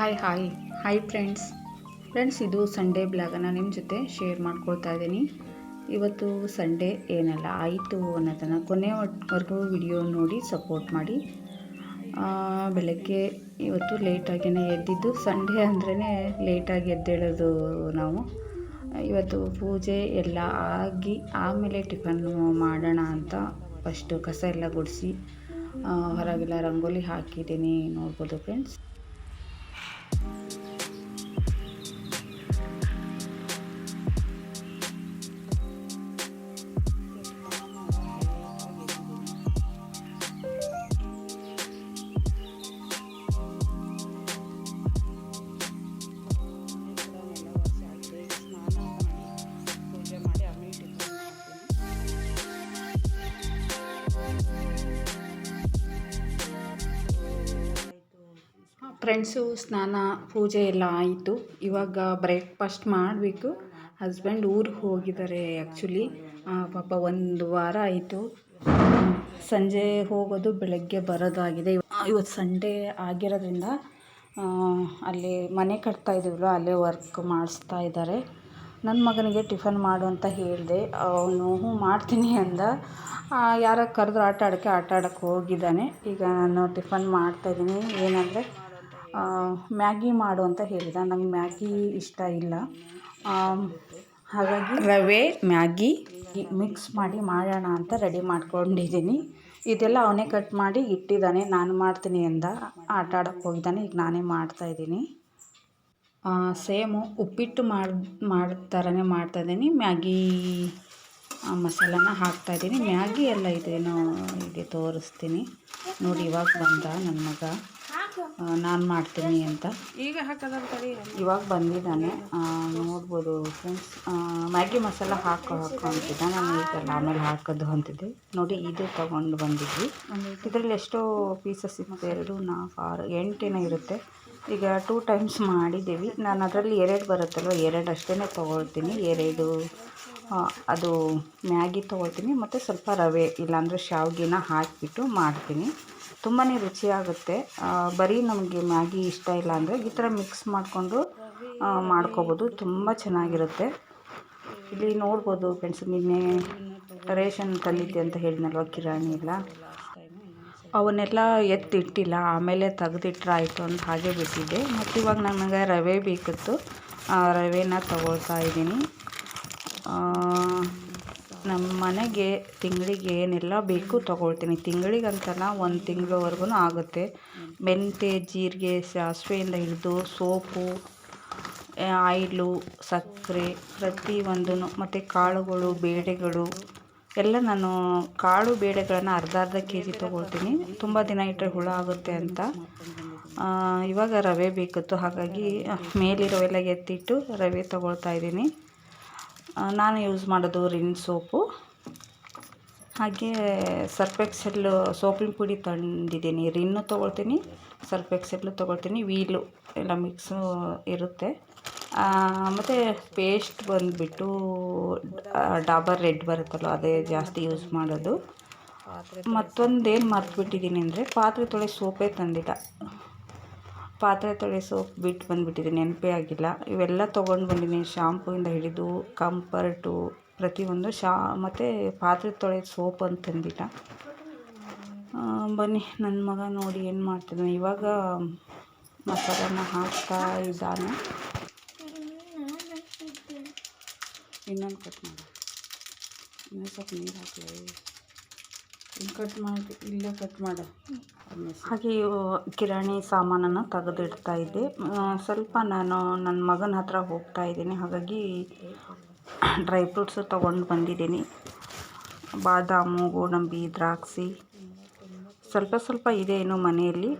Hi hi hi friends friends ಇದು Sunday ಬ್ಲಾಗನ್ನು ನಿಮ್ಮ ಜೊತೆ ಶೇರ್ ಮಾಡ್ಕೊಳ್ತಾ ಇದ್ದೀನಿ. ಇವತ್ತು ಸಂಡೇ ಏನೆಲ್ಲ, ಆಯಿತು ಅನ್ನೋದನ್ನು ಕೊನೆವರೆಗೂ ವಿಡಿಯೋ ನೋಡಿ ಸಪೋರ್ಟ್ ಮಾಡಿ. ಬೆಳಗ್ಗೆ ಇವತ್ತು ಲೇಟಾಗಿಯೇ ಎದ್ದಿದ್ದು. ಸಂಡೇ ಅಂದ್ರೇ ಲೇಟಾಗಿ ಎದ್ದೇಳೋದು ನಾವು. ಇವತ್ತು ಪೂಜೆ ಎಲ್ಲ ಆಗಿ, ಆಮೇಲೆ ಟಿಫನ್ ಮಾಡೋಣ ಅಂತ ಫಸ್ಟು ಕಸ ಎಲ್ಲ ಗುಡಿಸಿ ಹೊರಗೆಲ್ಲ ರಂಗೋಲಿ ಹಾಕಿದ್ದೀನಿ. ನೋಡ್ಬೋದು ಫ್ರೆಂಡ್ಸ್ ಫ್ರೆಂಡ್ಸು ಸ್ನಾನ, ಪೂಜೆ ಎಲ್ಲ ಆಯಿತು. ಇವಾಗ ಬ್ರೇಕ್ಫಾಸ್ಟ್ ಮಾಡಬೇಕು. ಹಸ್ಬೆಂಡ್ ಊರಿಗೆ ಹೋಗಿದ್ದಾರೆ ಆ್ಯಕ್ಚುಲಿ ಪಾಪ ಒಂದು ವಾರ ಆಯಿತು. ಸಂಜೆ ಹೋಗೋದು, ಬೆಳಗ್ಗೆ ಬರೋದಾಗಿದೆ. ಇವತ್ತು ಸಂಡೇ ಆಗಿರೋದ್ರಿಂದ ಅಲ್ಲಿ ಮನೆ ಕಟ್ತಾ ಇದ್ದೀವಲ್ಲ, ಅಲ್ಲೇ ವರ್ಕ್ ಮಾಡಿಸ್ತಾ ಇದ್ದಾರೆ. ನನ್ನ ಮಗನಿಗೆ ಟಿಫನ್ ಮಾಡು ಅಂತ ಹೇಳಿದೆ. ಅವನು, ಹ್ಞೂ, ಮಾಡ್ತೀನಿ ಅಂದ. ಯಾರ ಕರೆದ್ರು ಆಟ ಆಡೋಕ್ಕೆ ಆಟ ಆಡೋಕ್ಕೆ ಹೋಗಿದ್ದಾನೆ. ಈಗ ನಾನು ಟಿಫನ್ ಮಾಡ್ತಾಯಿದ್ದೀನಿ ಏನಂದರೆ ಮ್ಯಾಗಿ ಮಾಡು ಅಂತ ಹೇಳಿದ. ನಂಗೆ ಮ್ಯಾಗಿ ಇಷ್ಟ ಇಲ್ಲ. ಹಾಗಾಗಿ ರವೆ ಮ್ಯಾಗಿ ಮಿಕ್ಸ್ ಮಾಡಿ ಮಾಡೋಣ ಅಂತ ರೆಡಿ ಮಾಡ್ಕೊಂಡಿದ್ದೀನಿ. ಇದೆಲ್ಲ ಅವನೇ ಕಟ್ ಮಾಡಿ ಇಟ್ಟಿದ್ದಾನೆ. ನಾನು ಮಾಡ್ತೀನಿ ಅಂದ. ಆಟ ಆಡೋಕ್ಕೆ ಹೋಗಿದ್ದಾನೆ. ಈಗ ನಾನೇ ಮಾಡ್ತಾಯಿದ್ದೀನಿ ಸೇಮು ಉಪ್ಪಿಟ್ಟು ಮಾಡಿ ಮಾಡೋ ಥರನೇ ಮಾಡ್ತಾಯಿದ್ದೀನಿ ಮ್ಯಾಗಿ ಮಸಾಲನ ಹಾಕ್ತಾಯಿದ್ದೀನಿ ಮ್ಯಾಗಿ ಎಲ್ಲ ಇದೇನೋ ಇದೆ ತೋರಿಸ್ತೀನಿ. ನೋಡಿ ಇವಾಗ ಬಂದ ನನ್ನ ಮಗ. ನಾನು ಮಾಡ್ತೀನಿ ಅಂತ. ಈಗ ಇವಾಗ ಬಂದಿದ್ದಾನೆ. ನೋಡ್ಬೋದು ಫ್ರೆಂಡ್ಸ್ ಮ್ಯಾಗಿ ಮಸಾಲ ಹಾಕೋ ಹಾಕೋ ಅಂತಿದ್ದ. ನಾನು ಈಗ ಆಮೇಲೆ ಹಾಕೋದು ಅಂತಿದ್ದೆ. ನೋಡಿ ಇದು ತೊಗೊಂಡು ಬಂದಿದ್ವಿ. ಇದರಲ್ಲಿ ಎಷ್ಟೋ ಪೀಸಸ್ ಇತ್ತು. ಎರಡು ನಾಲ್ಕು ಆರು ಎಂಟೇನೋ ಇರುತ್ತೆ. ಈಗ ಟೂ ಟೈಮ್ಸ್ ಮಾಡಿದ್ದೀವಿ. ನಾನು ಅದರಲ್ಲಿ ಎರಡು ಬರುತ್ತಲ್ವ? ಎರಡು ಅಷ್ಟೇ ತೊಗೊಳ್ತೀನಿ. ಎರಡು ಅದು ಮ್ಯಾಗಿ ತೊಗೊಳ್ತೀನಿ. ಮತ್ತು ಸ್ವಲ್ಪ ರವೆ ಇಲ್ಲಾಂದರೆ ಶಾವ್ಗೆನ ಹಾಕಿಬಿಟ್ಟು ಮಾಡ್ತೀನಿ. ತುಂಬಾ ರುಚಿಯಾಗುತ್ತೆ. ಬರೀ ನಮಗೆ ಮ್ಯಾಗಿ ಇಷ್ಟ ಇಲ್ಲ ಅಂದರೆ ಈ ಥರ ಮಿಕ್ಸ್ ಮಾಡಿಕೊಂಡು ಮಾಡ್ಕೋಬೋದು. ತುಂಬ ಚೆನ್ನಾಗಿರುತ್ತೆ. ಇಲ್ಲಿ ನೋಡ್ಬೋದು ಫ್ರೆಂಡ್ಸ್ ನಿನ್ನೆ ರೇಷನ್ ತಂದಿದ್ದೆ ಅಂತ ಹೇಳಿದ್ನಲ್ವ ಕಿರಾಣಿ ಎಲ್ಲ? ಅವನ್ನೆಲ್ಲ ಎತ್ತಿಟ್ಟಿಲ್ಲ, ಆಮೇಲೆ ತೆಗೆದಿಟ್ರೆ ಆಯಿತು ಅಂತ ಹಾಗೆ ಬಿಟ್ಟಿದ್ದೆ. ಮತ್ತು ಇವಾಗ ನನಗೆ ರವೆ ಬೇಕಿತ್ತು. ರವೆನ ತಗೊಳ್ತಾ ಇದ್ದೀನಿ. ನಮ್ಮ ಮನೆಗೆ ತಿಂಗಳಿಗೆ ಏನೆಲ್ಲ ಬೇಕು ತೊಗೊಳ್ತೀನಿ. ತಿಂಗಳಿಗಂತಲ್ಲ ಒಂದು ತಿಂಗಳವರೆಗೂ ಆಗುತ್ತೆ. ಮೆಂತ್ಯ ಜೀರಿಗೆ, ಸಾಸಿವೆಯಿಂದ ಹಿಡಿದು ಸೋಪು ಆಯಿಲು, ಸಕ್ಕರೆ ಪ್ರತಿಯೊಂದೂ ಮತ್ತು ಕಾಳುಗಳು, ಬೇಳೆಗಳು ಎಲ್ಲ ನಾನು ಕಾಳು, ಬೇಳೆಗಳನ್ನು ಅರ್ಧ ಅರ್ಧ ಕೆ ಜಿ ತೊಗೊಳ್ತೀನಿ. ತುಂಬ ದಿನ ಇಟ್ಟರೆ ಹುಳ ಆಗುತ್ತೆ ಅಂತ. ಇವಾಗ ರವೆ ಬೇಕಿತ್ತು. ಹಾಗಾಗಿ ಮೇಲಿರೋವೆಲ್ಲ ಎತ್ತಿಟ್ಟು ರವೆ ತೊಗೊಳ್ತಾ ಇದ್ದೀನಿ. ನಾನು ಯೂಸ್ ಮಾಡೋದು ರಿನ್ ಸೋಪು. ಹಾಗೆ ಸರ್ಫ್ ಎಕ್ಸೆಲ್ಲು ಸೋಪಿನ ಪುಡಿ ತಂದಿದ್ದೀನಿ. ರಿನ್ನು ತೊಗೊಳ್ತೀನಿ ಸರ್ಫ್ ಎಕ್ಸೆಲ್ಲು ತೊಗೊಳ್ತೀನಿ, ವೀಲು ಎಲ್ಲ ಮಿಕ್ಸು ಇರುತ್ತೆ. ಮತ್ತು ಪೇಸ್ಟ್ ಬಂದುಬಿಟ್ಟು ಡಾಬರ್ ರೆಡ್ ಬರುತ್ತಲ್ಲ, ಅದೇ ಜಾಸ್ತಿ ಯೂಸ್ ಮಾಡೋದು. ಮತ್ತೊಂದು ಏನು ಮರ್ತುಬಿಟ್ಟಿದ್ದೀನಿ ಅಂದರೆ ಪಾತ್ರೆ ತೊಳೆ ಸೋಪೇ ತಂದಿಲ್ಲ. ಪಾತ್ರೆ ತೊಳೆ ಸೋಪ್ ಬಿಟ್ಟು ಬಂದುಬಿಟ್ಟಿದೆ, ನೆನಪೇ ಆಗಿಲ್ಲ. ಇವೆಲ್ಲ ತೊಗೊಂಡು ಬಂದಿದ್ದೀನಿ ಶಾಂಪೂಯಿಂದ ಹಿಡಿದು ಕಂಫರ್ಟು ಪ್ರತಿಯೊಂದು ಶಾ, ಮತ್ತು ಪಾತ್ರೆ ತೊಳೆ ಸೋಪ್ ಅಂತ ತಂದಿಲ್ಲ ಬನ್ನಿ ನನ್ನ ಮಗ ನೋಡಿ ಏನು ಮಾಡ್ತಿದ್ದಾನೆ ಇವಾಗ ಮಸಾಲನ ಹಾಕ್ತಾ ಇದ್ದಾನೆ. ಇನ್ನೊಂದು ಕಟ್ ಮಾಡಿ ಇನ್ನೊಂದು ಸ್ವಲ್ಪ ನೀರು ಹಾಕಿ ಕಟ್ ಮಾಡಿ, ಇಲ್ಲೇ ಕಟ್ ಮಾಡು. ಹಾಗೆ ಕಿರಾಣಿ ಸಾಮಾನನ್ನು ತೆಗೆದಿಡ್ತಾ ಇದ್ದೆ. ಸ್ವಲ್ಪ ನಾನು ನನ್ನ ಮಗನ ಹತ್ರ ಹೋಗ್ತಾ ಇದ್ದೀನಿ. ಹಾಗಾಗಿ ಡ್ರೈ ಫ್ರೂಟ್ಸು ತಗೊಂಡು ಬಂದಿದ್ದೀನಿ. ಬಾದಾಮು, ಗೋಡಂಬಿ, ದ್ರಾಕ್ಷಿ. ಸ್ವಲ್ಪ ಸ್ವಲ್ಪ ಇದೆ ಏನು ಮನೆಯಲ್ಲಿ.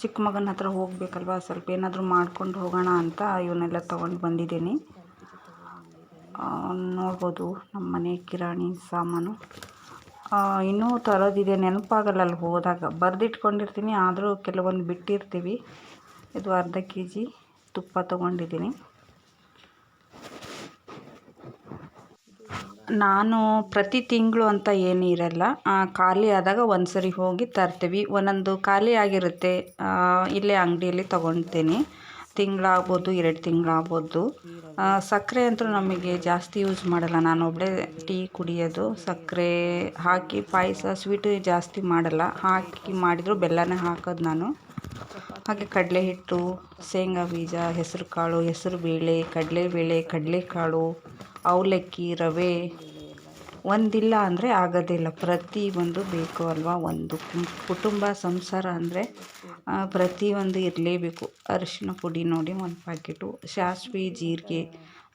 ಚಿಕ್ಕ ಮಗನ ಹತ್ರ ಹೋಗಬೇಕಲ್ವ? ಸ್ವಲ್ಪ ಏನಾದರೂ ಮಾಡ್ಕೊಂಡು ಹೋಗೋಣ ಅಂತ ಇವನ್ನೆಲ್ಲ ತೊಗೊಂಡು ಬಂದಿದ್ದೀನಿ. ನೋಡ್ಬೋದು ನಮ್ಮ ಮನೆ ಕಿರಾಣಿ ಸಾಮಾನು. ಇನ್ನೂ ತರೋದಿದೆ, ನೆನಪಾಗಲ್ಲ ಅಲ್ಲಿ ಹೋದಾಗ. ಬರೆದಿಟ್ಕೊಂಡಿರ್ತೀನಿ, ಆದರೂ ಕೆಲವೊಂದು ಬಿಟ್ಟಿರ್ತೀವಿ. ಇದು ಅರ್ಧ ಕೆ ಜಿ ತುಪ್ಪ ತೊಗೊಂಡಿದ್ದೀನಿ. ನಾನು ಪ್ರತಿ ತಿಂಗಳು ಅಂತ ಏನೂ ಇರಲ್ಲ. ಖಾಲಿ ಆದಾಗ ಒಂದು ಸರಿ ಹೋಗಿ ತರ್ತೀವಿ. ಒಂದೊಂದು ಖಾಲಿ ಆಗಿರುತ್ತೆ. ಇಲ್ಲೇ ಅಂಗಡಿಯಲ್ಲಿ ತೊಗೊಳ್ತೀನಿ. ತಿಂಗಳಾಗ್ಬೋದು, ಎರಡು ತಿಂಗಳಾಗ್ಬೋದು. ಸಕ್ಕರೆ ಅಂತೂ ನಮಗೆ ಜಾಸ್ತಿ ಯೂಸ್ ಮಾಡಲ್ಲ. ನಾನು ಒಬ್ಬಳೇ ಟೀ ಕುಡಿಯೋದು. ಸಕ್ಕರೆ ಹಾಕಿ, ಪಾಯಸ, ಸ್ವೀಟು ಜಾಸ್ತಿ ಮಾಡಲ್ಲ. ಹಾಕಿ ಮಾಡಿದರೂ ಬೆಲ್ಲನೇ ಹಾಕೋದು ನಾನು. ಹಾಗೆ ಕಡಲೆ ಹಿಟ್ಟು ಶೇಂಗಾ ಬೀಜ ಹೆಸರು ಕಾಳು ಹೆಸರು ಬೇಳೆ ಕಡಲೆಬೇಳೆ, ಕಡಲೆಕಾಳು, ಅವಲಕ್ಕಿ, ರವೆ ಒಂದಿಲ್ಲ ಅಂದರೆ ಆಗೋದಿಲ್ಲ. ಪ್ರತಿಯೊಂದು ಬೇಕು ಅಲ್ವಾ? ಒಂದು ಕುಟುಂಬ ಸಂಸಾರ ಅಂದರೆ ಪ್ರತಿಯೊಂದು ಇರಲೇಬೇಕು. ಅರಿಶಿನ ಪುಡಿ ನೋಡಿ ಒಂದು ಪ್ಯಾಕೆಟು ಸಾಸ್ವೆ ಜೀರಿಗೆ.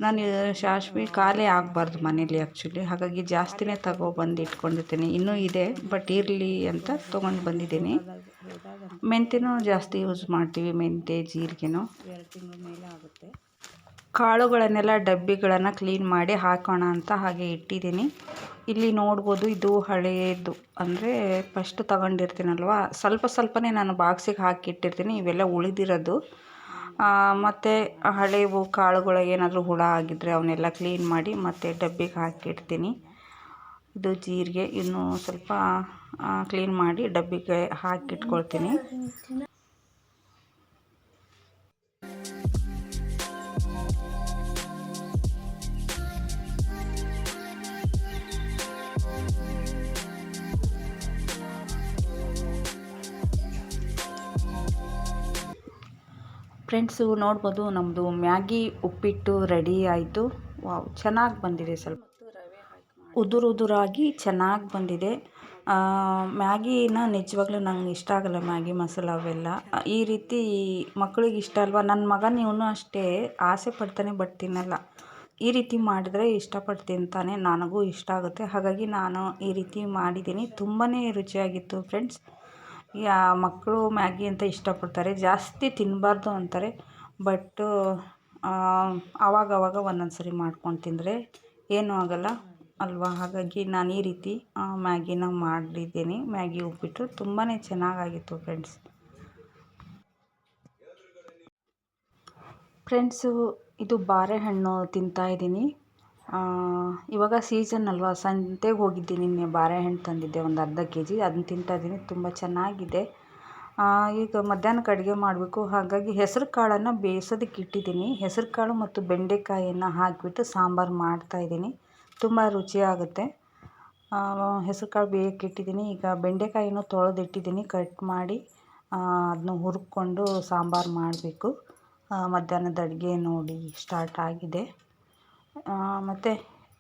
ನಾನು ಸಾಸ್ವೆ ಖಾಲಿ ಆಗಬಾರ್ದು ಮನೇಲಿ ಆ್ಯಕ್ಚುಲಿ ಹಾಗಾಗಿ ಜಾಸ್ತಿನೇ ತಗೊಬಂದು ಇಟ್ಕೊಂಡಿರ್ತೀನಿ. ಇನ್ನೂ ಇದೆ ಬಟ್ ಇರಲಿ ಅಂತ ತೊಗೊಂಡು ಬಂದಿದ್ದೀನಿ. ಮೆಂತ್ಯನೂ ಜಾಸ್ತಿ ಯೂಸ್ ಮಾಡ್ತೀವಿ, ಮೆಂತ್ಯ, ಜೀರಿಗೆನೂ. ಎರಡು ತಿಂಗಳ ಮೇಲೆ ಆಗುತ್ತೆ ಕಾಳುಗಳನ್ನೆಲ್ಲ ಡಬ್ಬಿಗಳನ್ನು ಕ್ಲೀನ್ ಮಾಡಿ ಹಾಕೋಣ ಅಂತ ಹಾಗೆ ಇಟ್ಟಿದ್ದೀನಿ. ಇಲ್ಲಿ ನೋಡ್ಬೋದು ಇದು ಹಳೆಯದು ಅಂದರೆ ಫಸ್ಟ್ ತಗೊಂಡಿರ್ತೀನಲ್ವ? ಸ್ವಲ್ಪ ಸ್ವಲ್ಪನೇ ನಾನು ಬಾಕ್ಸಿಗೆ ಹಾಕಿಟ್ಟಿರ್ತೀನಿ ಇವೆಲ್ಲ ಉಳಿದಿರೋದು. ಮತ್ತು ಹಳೆವು ಕಾಳುಗಳು ಏನಾದರೂ ಹುಳ ಆಗಿದ್ದರೆ ಅವನ್ನೆಲ್ಲ ಕ್ಲೀನ್ ಮಾಡಿ ಮತ್ತೆ ಡಬ್ಬಿಗೆ ಹಾಕಿಡ್ತೀನಿ ಇದು ಜೀರಿಗೆ. ಇನ್ನೂ ಸ್ವಲ್ಪ ಕ್ಲೀನ್ ಮಾಡಿ ಡಬ್ಬಿಗೆ ಹಾಕಿಟ್ಕೊಳ್ತೀನಿ ಫ್ರೆಂಡ್ಸು ನೋಡ್ಬೋದು ನಮ್ಮದು ಮ್ಯಾಗಿ ಉಪ್ಪಿಟ್ಟು ರೆಡಿ ಆಯಿತು. ವಾವ್, ಚೆನ್ನಾಗಿ ಬಂದಿದೆ ಸ್ವಲ್ಪ. ಉದುರು ಉದುರಾಗಿ ಚೆನ್ನಾಗಿ ಬಂದಿದೆ. ಮ್ಯಾಗಿನ ನಿಜವಾಗ್ಲೂ ನಂಗೆ ಇಷ್ಟ ಆಗಲ್ಲ ಮ್ಯಾಗಿ ಮಸಾಲ ಅವೆಲ್ಲ. ಈ ರೀತಿ ಮಕ್ಳಿಗೆ ಇಷ್ಟ ಅಲ್ವಾ? ನನ್ನ ಮಗನ ಇವನು ಅಷ್ಟೇ, ಆಸೆ ಪಡ್ತಾನೆ ಬಟ್ ತಿನ್ನಲ್ಲ. ಈ ರೀತಿ ಮಾಡಿದರೆ ಇಷ್ಟಪಟ್ಟು ತಿಂತಾನೆ ನನಗೂ ಇಷ್ಟ ಆಗುತ್ತೆ. ಹಾಗಾಗಿ ನಾನು ಈ ರೀತಿ ಮಾಡಿದ್ದೀನಿ. ತುಂಬಾ ರುಚಿಯಾಗಿತ್ತು ಫ್ರೆಂಡ್ಸ್. ಯಾ ಮಕ್ಕಳು ಮ್ಯಾಗಿ ಅಂತ ಇಷ್ಟಪಡ್ತಾರೆ. ಜಾಸ್ತಿ ತಿನ್ನಬಾರ್ದು ಅಂತಾರೆ. ಬಟ್ಟು ಆವಾಗವಾಗ ಒಂದೊಂದು ಸರಿ ಮಾಡ್ಕೊಂಡು ತಿಂದರೆ ಏನೂ ಆಗೋಲ್ಲ ಅಲ್ವಾ? ಹಾಗಾಗಿ ನಾನು ಈ ರೀತಿ ಮ್ಯಾಗಿನ ಮಾಡಿದ್ದೀನಿ. ಮ್ಯಾಗಿ ಉಪ್ಪಿಟ್ಟು ತುಂಬಾ ಚೆನ್ನಾಗಾಗಿತ್ತು ಫ್ರೆಂಡ್ಸ್. ಫ್ರೆಂಡ್ಸು, ಇದು ಬಾರೆಹಣ್ಣು ತಿಂತಾಯಿದ್ದೀನಿ ಇವಾಗ ಸೀಸನ್ ಅಲ್ವಾ? ಸಂತೆಗೆ ಹೋಗಿದ್ದೆ ನಿನ್ನೆ, ಬಾಳೆಹಣ್ಣು ತಂದಿದ್ದೆ ಒಂದು ಅರ್ಧ ಕೆ ಜಿ ಅದನ್ನ ತಿಂತಾಯಿದ್ದೀನಿ ತುಂಬ ಚೆನ್ನಾಗಿದೆ. ಈಗ ಮಧ್ಯಾಹ್ನಕ್ಕೆ ಅಡುಗೆ ಮಾಡಬೇಕು. ಹಾಗಾಗಿ ಹೆಸರು ಕಾಳನ್ನು ಬೇಯಿಸೋದಕ್ಕೆ ಇಟ್ಟಿದ್ದೀನಿ. ಹೆಸರು ಕಾಳು ಮತ್ತು ಬೆಂಡೆಕಾಯಿಯನ್ನು ಹಾಕಿಬಿಟ್ಟು ಸಾಂಬಾರು ಮಾಡ್ತಾಯಿದ್ದೀನಿ ತುಂಬ ರುಚಿಯಾಗುತ್ತೆ. ಹೆಸರು ಕಾಳು ಬೇಯಕ್ಕೆ ಇಟ್ಟಿದ್ದೀನಿ. ಈಗ ಬೆಂಡೆಕಾಯಿನೂ ತೊಳೆದಿಟ್ಟಿದ್ದೀನಿ. ಕಟ್ ಮಾಡಿ ಅದನ್ನ ಹುರ್ಕೊಂಡು ಸಾಂಬಾರು ಮಾಡಬೇಕು. ಮಧ್ಯಾಹ್ನದ ಅಡುಗೆ ನೋಡಿ, ಸ್ಟಾರ್ಟ್ ಆಗಿದೆ. ಮತ್ತು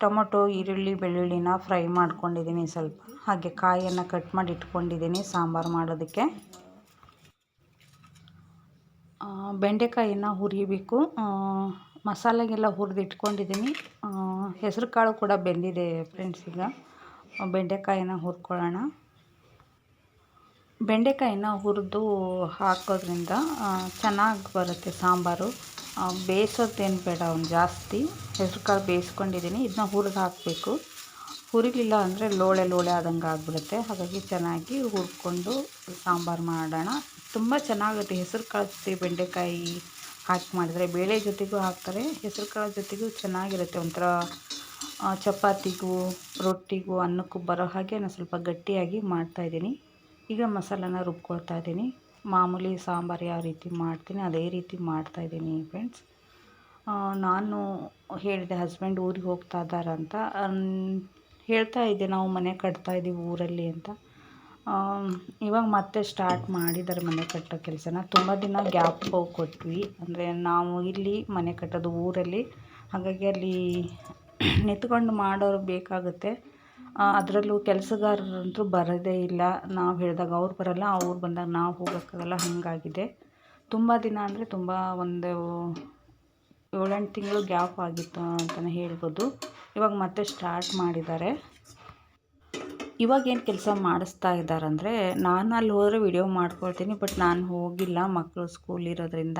ಟೊಮೊಟೊ, ಈರುಳ್ಳಿ, ಬೆಳ್ಳುಳ್ಳಿನ ಫ್ರೈ ಮಾಡ್ಕೊಂಡಿದ್ದೀನಿ ಸ್ವಲ್ಪ. ಹಾಗೆ ಕಾಯನ್ನು ಕಟ್ ಮಾಡಿ ಇಟ್ಕೊಂಡಿದ್ದೀನಿ ಸಾಂಬಾರು ಮಾಡೋದಕ್ಕೆ. ಬೆಂಡೆಕಾಯಿನ ಹುರಿಬೇಕು. ಮಸಾಲೆಗೆಲ್ಲ ಹುರಿದು ಇಟ್ಕೊಂಡಿದ್ದೀನಿ. ಹೆಸರು ಕಾಳು ಕೂಡ ಬೆಂದಿದೆ ಫ್ರೆಂಡ್ಸ್ ಈಗ. ಬೆಂಡೆಕಾಯಿನ ಹುರ್ಕೊಳ್ಳೋಣ. ಬೆಂಡೆಕಾಯಿನ ಹುರಿದು ಹಾಕೋದ್ರಿಂದ ಚೆನ್ನಾಗಿ ಬರುತ್ತೆ ಸಾಂಬಾರು. ಬೇಯಿಸೋದೇನು ಬೇಡ, ಅವ್ನು ಜಾಸ್ತಿ. ಹೆಸ್ರು ಕಾಳು ಬೇಯಿಸ್ಕೊಂಡಿದ್ದೀನಿ ಇದನ್ನ ಹುರಿದು ಹಾಕಬೇಕು. ಹುರಿಲಿಲ್ಲ ಅಂದರೆ ಲೋಳೆ ಲೋಳೆ ಆದಂಗೆ ಆಗಿಬಿಡುತ್ತೆ. ಹಾಗಾಗಿ ಚೆನ್ನಾಗಿ ಹುರ್ಕೊಂಡು ಸಾಂಬಾರು ಮಾಡೋಣ. ತುಂಬ ಚೆನ್ನಾಗುತ್ತೆ. ಹೆಸ್ರು ಕಾಳು ಜೊತೆ ಬೆಂಡೆಕಾಯಿ ಹಾಕಿ ಮಾಡಿದರೆ ಬೇಳೆ ಜೊತೆಗೂ ಹಾಕ್ತಾರೆ. ಹೆಸ್ರು ಕಾಳು ಜೊತೆಗೂ ಚೆನ್ನಾಗಿರುತ್ತೆ. ಒಂಥರ ಚಪಾತಿಗೂ, ರೊಟ್ಟಿಗೂ, ಅನ್ನಕ್ಕೂ ಬರೋ ಹಾಗೆ ನಾನು ಸ್ವಲ್ಪ ಗಟ್ಟಿಯಾಗಿ ಮಾಡ್ತಾಯಿದ್ದೀನಿ ಈಗ ಮಸಾಲನ ರುಬ್ಕೊಳ್ತಾ ಇದ್ದೀನಿ. ಮಾಮೂಲಿ ಸಾಂಬಾರು ಯಾವ ರೀತಿ ಮಾಡ್ತೀನಿ, ಅದೇ ರೀತಿ ಮಾಡ್ತಾಯಿದ್ದೀನಿ ಫ್ರೆಂಡ್ಸ್ ನಾನು ಹೇಳಿದೆ ಹಸ್ಬೆಂಡ್ ಊರಿಗೆ ಹೋಗ್ತಾ ಇದ್ದಾರಂತ ಹೇಳ್ತಾ ಇದ್ದೆ, ನಾವು ಮನೆ ಕಟ್ತಾ ಇದ್ದೀವಿ ಊರಲ್ಲಿ ಅಂತ. ಇವಾಗ ಮತ್ತೆ ಸ್ಟಾರ್ಟ್ ಮಾಡಿದ್ದಾರೆ ಮನೆ ಕಟ್ಟೋ ಕೆಲಸನ. ತುಂಬ ದಿನ ಗ್ಯಾಪ್ ಕೊಟ್ವಿ. ಅಂದರೆ ನಾವು ಇಲ್ಲಿ ಮನೆ ಕಟ್ಟೋದು ಊರಲ್ಲಿ. ಹಾಗಾಗಿ ಅಲ್ಲಿ ನಿಂತ್ಕೊಂಡು ಮಾಡೋರು ಬೇಕಾಗುತ್ತೆ. ಅದರಲ್ಲೂ ಕೆಲಸಗಾರರಂತೂ ಬರೋದೇ ಇಲ್ಲ. ನಾವು ಹೇಳಿದಾಗ ಅವ್ರು ಬರೋಲ್ಲ, ಅವ್ರು ಬಂದಾಗ ನಾವು ಹೋಗೋಕ್ಕಾಗಲ್ಲ, ಹಾಗಾಗಿದೆ. ತುಂಬ ದಿನ ಅಂದರೆ ತುಂಬ ಒಂದು ಏಳೆಂಟು ತಿಂಗಳು ಗ್ಯಾಪ್ ಆಗಿತ್ತು ಅಂತಲೇ ಹೇಳ್ಬೋದು. ಇವಾಗ ಮತ್ತೆ ಸ್ಟಾರ್ಟ್ ಮಾಡಿದ್ದಾರೆ. ಇವಾಗ ಏನು ಕೆಲಸ ಮಾಡಿಸ್ತಾ ಇದ್ದಾರೆ ಅಂದರೆ ನಾನು ಅಲ್ಲಿ ಹೋದರೆ ವಿಡಿಯೋ ಮಾಡ್ಕೊಳ್ತೀನಿ ಬಟ್ ನಾನು ಹೋಗಿಲ್ಲ ಮಕ್ಕಳು ಸ್ಕೂಲ್ ಇರೋದ್ರಿಂದ.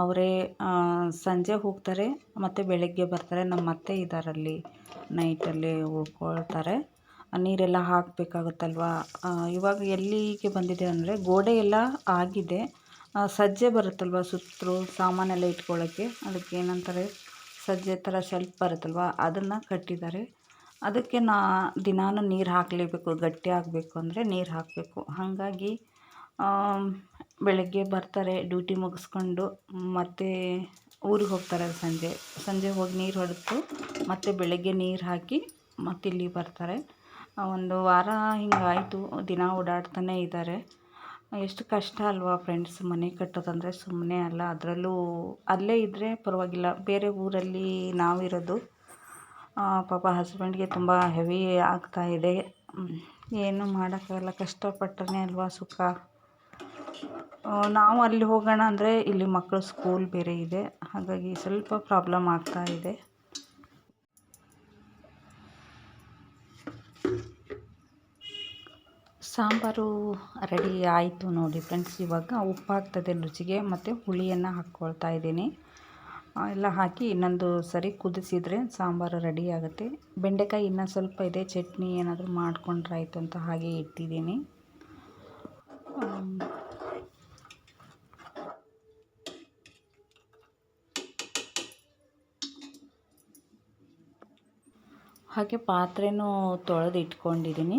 ಅವರೇ ಸಂಜೆ ಹೋಗ್ತಾರೆ, ಮತ್ತು ಬೆಳಗ್ಗೆ ಬರ್ತಾರೆ ನಮ್ಮ ಅತ್ತೆ ಇದ್ದಾರಲ್ಲಿ ನೈಟಲ್ಲಿ ಉಳ್ಕೊಳ್ತಾರೆ. ನೀರೆಲ್ಲ ಹಾಕಬೇಕಾಗುತ್ತಲ್ವ? ಇವಾಗ ಎಲ್ಲಿಗೆ ಬಂದಿದೆ ಅಂದರೆ ಗೋಡೆ ಎಲ್ಲ ಆಗಿದೆ ಸಜ್ಜೆ ಬರುತ್ತಲ್ವ ಸುತ್ತಲೂ ಸಾಮಾನೆಲ್ಲ ಇಟ್ಕೊಳ್ಳೋಕ್ಕೆ? ಅದಕ್ಕೆ ಏನಂತಾರೆ? ಸಜ್ಜೆ ಥರ ಶೆಲ್ಫ್ ಬರುತ್ತಲ್ವ? ಅದನ್ನು ಕಟ್ಟಿದ್ದಾರೆ. ಅದಕ್ಕೆ ನಾ, ದಿನಾನು ನೀರು ಹಾಕಲೇಬೇಕು, ಗಟ್ಟಿ ಆಗಬೇಕು ಅಂದರೆ ನೀರು ಹಾಕಬೇಕು. ಹಾಗಾಗಿ ಬೆಳಗ್ಗೆ ಬರ್ತಾರೆ, ಡ್ಯೂಟಿ ಮುಗಿಸ್ಕೊಂಡು ಮತ್ತು ಊರಿಗೆ ಹೋಗ್ತಾರೆ ಸಂಜೆ. ಸಂಜೆ ಹೋಗಿ ನೀರು ಹೊಡೆದು ಮತ್ತು ಬೆಳಗ್ಗೆ ನೀರು ಹಾಕಿ ಮತ್ತೆ ಇಲ್ಲಿ ಬರ್ತಾರೆ. ಒಂದು ವಾರ ಹಿಂಗಾಯಿತು. ದಿನ ಓಡಾಡ್ತಾನೆ ಇದ್ದಾರೆ. ಎಷ್ಟು ಕಷ್ಟ ಅಲ್ವಾ ಫ್ರೆಂಡ್ಸ್ ಮನೆ ಕಟ್ಟೋದಂದರೆ ಸುಮ್ಮನೆ ಅಲ್ಲ. ಅದರಲ್ಲೂ ಅಲ್ಲೇ ಇದ್ದರೆ ಪರವಾಗಿಲ್ಲ. ಬೇರೆ ಊರಲ್ಲಿ ನಾವಿರೋದು ಪಾಪ ಹಸ್ಬೆಂಡ್ಗೆ ತುಂಬ ಹೆವಿ ಆಗ್ತಾ ಇದೆ. ಏನು ಮಾಡೋಕ್ಕಾಗಲ್ಲ. ಕಷ್ಟಪಟ್ಟನೇ ಅಲ್ವಾ ಸುಖ. ನಾವು ಅಲ್ಲಿ ಹೋಗೋಣ ಅಂದರೆ ಇಲ್ಲಿ ಮಕ್ಕಳು ಸ್ಕೂಲ್ ಬೇರೆ ಇದೆ. ಹಾಗಾಗಿ ಸ್ವಲ್ಪ ಪ್ರಾಬ್ಲಮ್ ಆಗ್ತಾ ಇದೆ. ಸಾಂಬಾರು ರೆಡಿ ಆಯಿತು ನೋಡಿ ಫ್ರೆಂಡ್ಸ್ ಇವಾಗ ಉಪ್ಪು ರುಚಿಗೆ, ಮತ್ತು ಹುಳಿಯನ್ನು ಹಾಕ್ಕೊಳ್ತಾ ಇದ್ದೀನಿ. ಎಲ್ಲ ಹಾಕಿ ಇನ್ನೊಂದು ಸರಿ ಕುದಿಸಿದರೆ ಸಾಂಬಾರು ರೆಡಿ ಆಗುತ್ತೆ. ಬೆಂಡೆಕಾಯಿ ಇನ್ನೂ ಸ್ವಲ್ಪ ಇದೆ, ಚಟ್ನಿ ಏನಾದರೂ ಮಾಡ್ಕೊಂಡ್ರೆ ಆಯಿತು ಅಂತ ಹಾಗೆ ಇಟ್ಟಿದ್ದೀನಿ. ಹಾಗೆ ಪಾತ್ರೆನೂ ತೊಳೆದು ಇಟ್ಕೊಂಡಿದ್ದೀನಿ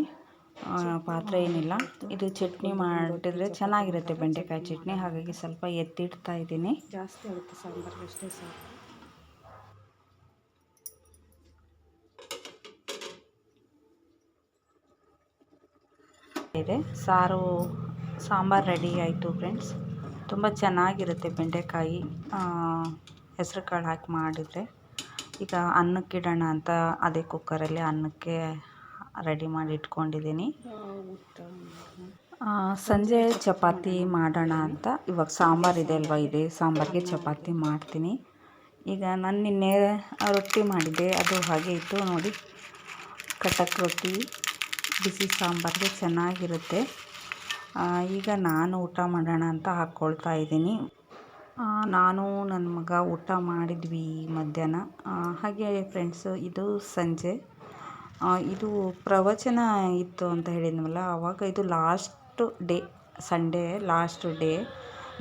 ಪಾತ್ರೆ ಏನಿಲ್ಲ. ಇದು ಚಟ್ನಿ ಮಾಡಿದ್ರೆ ಚೆನ್ನಾಗಿರುತ್ತೆ ಬೆಂಡೆಕಾಯಿ ಚಟ್ನಿ. ಹಾಗಾಗಿ ಸ್ವಲ್ಪ ಎತ್ತಿಡ್ತಾ ಇದ್ದೀನಿ ಜಾಸ್ತಿ ಆಗುತ್ತೆ ಸಾಂಬಾರ್ಗೆ ಅಷ್ಟೇ ಸಾಕು. ಇದೆ. ಸಾರು ಸಾಂಬಾರು ರೆಡಿ ಆಯಿತು ಫ್ರೆಂಡ್ಸ್. ತುಂಬ ಚೆನ್ನಾಗಿರುತ್ತೆ ಬೆಂಡೆಕಾಯಿ. ಹೆಸ್ರು ಕಾಳು ಹಾಕಿ ಮಾಡಿದರೆ. ಈಗ ಅನ್ನಕ್ಕೆ ಇಡೋಣ ಅಂತ ಅದೇ ಕುಕ್ಕರಲ್ಲಿ ಅನ್ನಕ್ಕೆ ರೆಡಿ ಮಾಡಿ ಇಟ್ಕೊಂಡಿದ್ದೀನಿ. ಸಂಜೆ ಚಪಾತಿ ಮಾಡೋಣ ಅಂತ. ಇವಾಗ ಸಾಂಬಾರು ಇದೆ ಅಲ್ವಾ? ಇದೆ. ಸಾಂಬಾರಿಗೆ ಚಪಾತಿ ಮಾಡ್ತೀನಿ. ಈಗ ನಾನು ನಿನ್ನೆ ರೊಟ್ಟಿ ಮಾಡಿದ್ದೆ. ಅದು ಹಾಗೆ ಇತ್ತು. ನೋಡಿ, ಕಟಕ್ ರೊಟ್ಟಿ, ಬಿಸಿ ಸಾಂಬಾರಿಗೆ ಚೆನ್ನಾಗಿರುತ್ತೆ. ಈಗ ನಾನು ಊಟ ಮಾಡೋಣ ಅಂತ ಹಾಕ್ಕೊಳ್ತಾ ಇದ್ದೀನಿ. ನಾನು ನನ್ನ ಮಗ ಊಟ ಮಾಡಿದ್ವಿ ಮಧ್ಯಾಹ್ನ. ಹಾಗೆ ಫ್ರೆಂಡ್ಸು ಇದು ಸಂಜೆ. ಇದು ಪ್ರವಚನ ಇತ್ತು ಅಂತ ಹೇಳಿದ್ನಲ್ಲ ಆವಾಗ ಇದು last day Sunday last day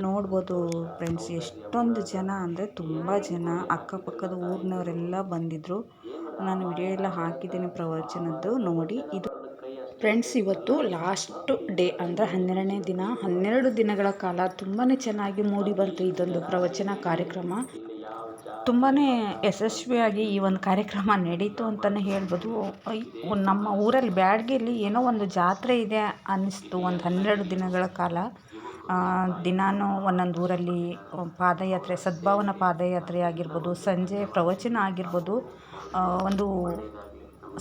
ನೋಡ್ಬೋದು ಫ್ರೆಂಡ್ಸ್ ಎಷ್ಟೊಂದು ಜನ ಅಂದರೆ ತುಂಬ ಜನ. ಅಕ್ಕಪಕ್ಕದ ಊರಿನವರೆಲ್ಲ ಬಂದಿದ್ದರು ನಾನು ವಿಡಿಯೋ ಎಲ್ಲ ಹಾಕಿದ್ದೀನಿ ಪ್ರವಚನದ್ದು ನೋಡಿ, ಇದು ಫ್ರೆಂಡ್ಸ್, ಇವತ್ತು ಲಾಸ್ಟ್ ಡೇ ಅಂದರೆ ಹನ್ನೆರಡನೇ ದಿನ, ಹನ್ನೆರಡು ದಿನಗಳ ಕಾಲ ತುಂಬಾ ಚೆನ್ನಾಗಿ ಮೂಡಿ ಬಂತು ಇದೊಂದು ಪ್ರವಚನ ಕಾರ್ಯಕ್ರಮ. ತುಂಬಾ ಯಶಸ್ವಿಯಾಗಿ ಈ ಒಂದು ಕಾರ್ಯಕ್ರಮ ನಡೀತು ಅಂತಲೇ ಹೇಳ್ಬೋದು. ನಮ್ಮ ಊರಲ್ಲಿ ಬ್ಯಾಡಗಿಯಲ್ಲಿ ಏನೋ ಒಂದು ಜಾತ್ರೆ ಇದೆ ಅನ್ನಿಸ್ತು ಒಂದು ಹನ್ನೆರಡು ದಿನಗಳ ಕಾಲ. ದಿನಾನೂ ಒಂದೊಂದು ಊರಲ್ಲಿ ಪಾದಯಾತ್ರೆ, ಸದ್ಭಾವನಾ ಪಾದಯಾತ್ರೆ ಆಗಿರ್ಬೋದು, ಸಂಜೆ ಪ್ರವಚನ ಆಗಿರ್ಬೋದು ಒಂದು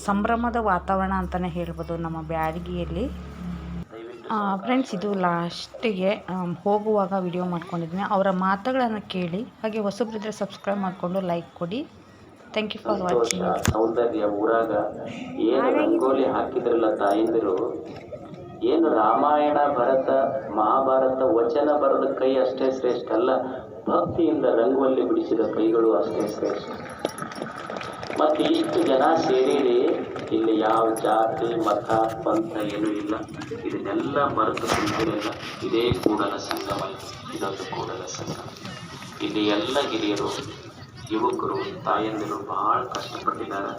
ಸಂಭ್ರಮದ ವಾತಾವರಣ ಅಂತಲೇ ಹೇಳ್ಬೋದು ನಮ್ಮ ಬ್ಯಾಡಗಿಯಲ್ಲಿ. ಫ್ರೆಂಡ್ಸ್ ಇದು ಲಾಸ್ಟಿಗೆ ಹೋಗುವಾಗ ವಿಡಿಯೋ ಮಾಡ್ಕೊಂಡಿದ್ದೀನಿ ಅವರ ಮಾತುಗಳನ್ನು ಕೇಳಿ ಹಾಗೆ ಹೊಸಬ್ರಿದ್ರೆ ಸಬ್ಸ್ಕ್ರೈಬ್ ಮಾಡಿಕೊಂಡು ಲೈಕ್ ಕೊಡಿ. ಥ್ಯಾಂಕ್ ಯು ಫಾರ್ ವಾಚಿಂಗ್ ಸೌಂದರ್ಯ ಊರಾಗ ಏನು ರಂಗೋಲಿ ಹಾಕಿದ್ರಲ್ಲ ತಾಯಿಂದರು ಏನು ರಾಮಾಯಣ ಭರತ ಮಹಾಭಾರತ ವಚನ ಬರೆದ ಕೈ ಅಷ್ಟೇ ಶ್ರೇಷ್ಠ ಅಲ್ಲ ಭಕ್ತಿಯಿಂದ ರಂಗೋಲಿ ಬಿಡಿಸಿದ ಕೈಗಳು ಅಷ್ಟೇ ಶ್ರೇಷ್ಠ. ಮತ್ತು ಇಷ್ಟು ಜನ ಸೇರಿರಿ. ಇಲ್ಲಿ ಯಾವ ಜಾತಿ, ಮತ, ಪಂಥ ಏನೂ ಇಲ್ಲ. ಇದನ್ನೆಲ್ಲ ಮರೆತು ಕುಂತಿರಲ್ಲ ಇದೇ ಕೂಡಲ ಸಂಗಮ ಇದೊಂದು ಕೂಡಲ ಸಂಘ ಇಲ್ಲಿ ಎಲ್ಲ ಹಿರಿಯರು, ಯುವಕರು, ತಾಯಂದಿರು ಬಹಳ ಕಷ್ಟಪಟ್ಟಿದ್ದಾರೆ.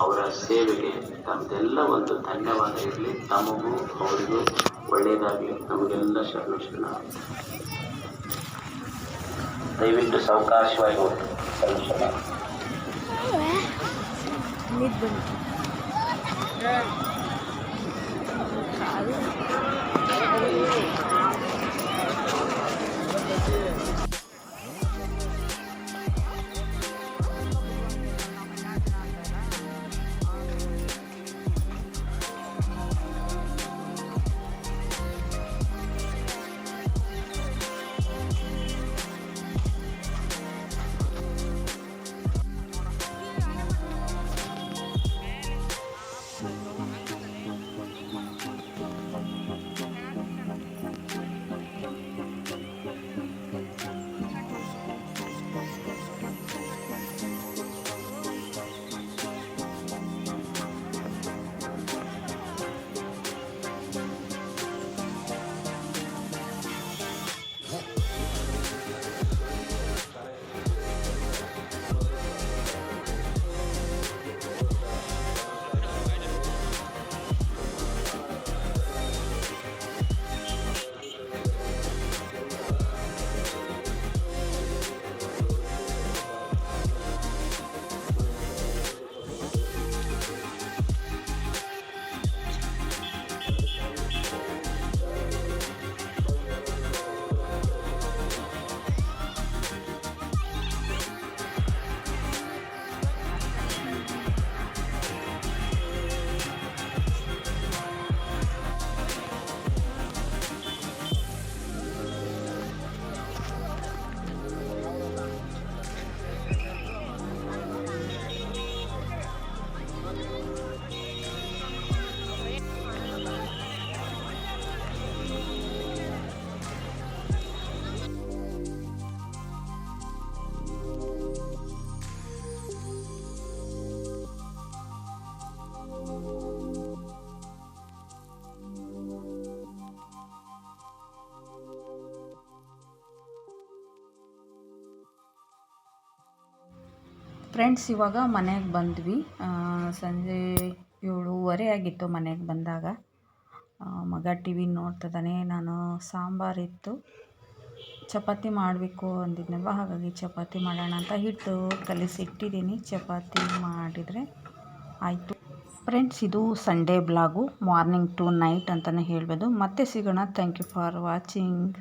ಅವರ ಸೇವೆಗೆ ತಮ್ಮದೆಲ್ಲ ಒಂದು ಧನ್ಯವಾದ ಇರಲಿ. ತಮಗೂ ಅವರಿಗೂ ಒಳ್ಳೆಯದಾಗಲಿ. ನಮಗೆಲ್ಲ ಶರಣ ಶರಣ ದಯವಿಟ್ಟು ಸಾವಕಾಶವಾಗಿ ಹೋಗಿ. ಶರಣ ಶರಣ Yeah. ಫ್ರೆಂಡ್ಸ್ ಇವಾಗ ಮನೆಗೆ ಬಂದ್ವಿ. ಸಂಜೆ ಏಳುವರೆ ಆಗಿತ್ತು ಮನೆಗೆ ಬಂದಾಗ. ಮಗ ಟಿ ವಿ ನೋಡ್ತಿದ್ದಾನೆ ನಾನು ಸಾಂಬಾರಿತ್ತು ಚಪಾತಿ ಮಾಡಬೇಕು ಅಂದಿದ್ನಲ್ವ? ಹಾಗಾಗಿ ಚಪಾತಿ ಮಾಡೋಣ ಅಂತ ಹಿಟ್ಟು ಕಲಿಸಿಟ್ಟಿದ್ದೀನಿ ಚಪಾತಿ ಮಾಡಿದರೆ ಆಯಿತು. ಫ್ರೆಂಡ್ಸ್ ಇದು Sunday blog morning to night ಅಂತಲೇ ಹೇಳ್ಬೋದು. ಮತ್ತೆ ಸಿಗೋಣ. Thank you for watching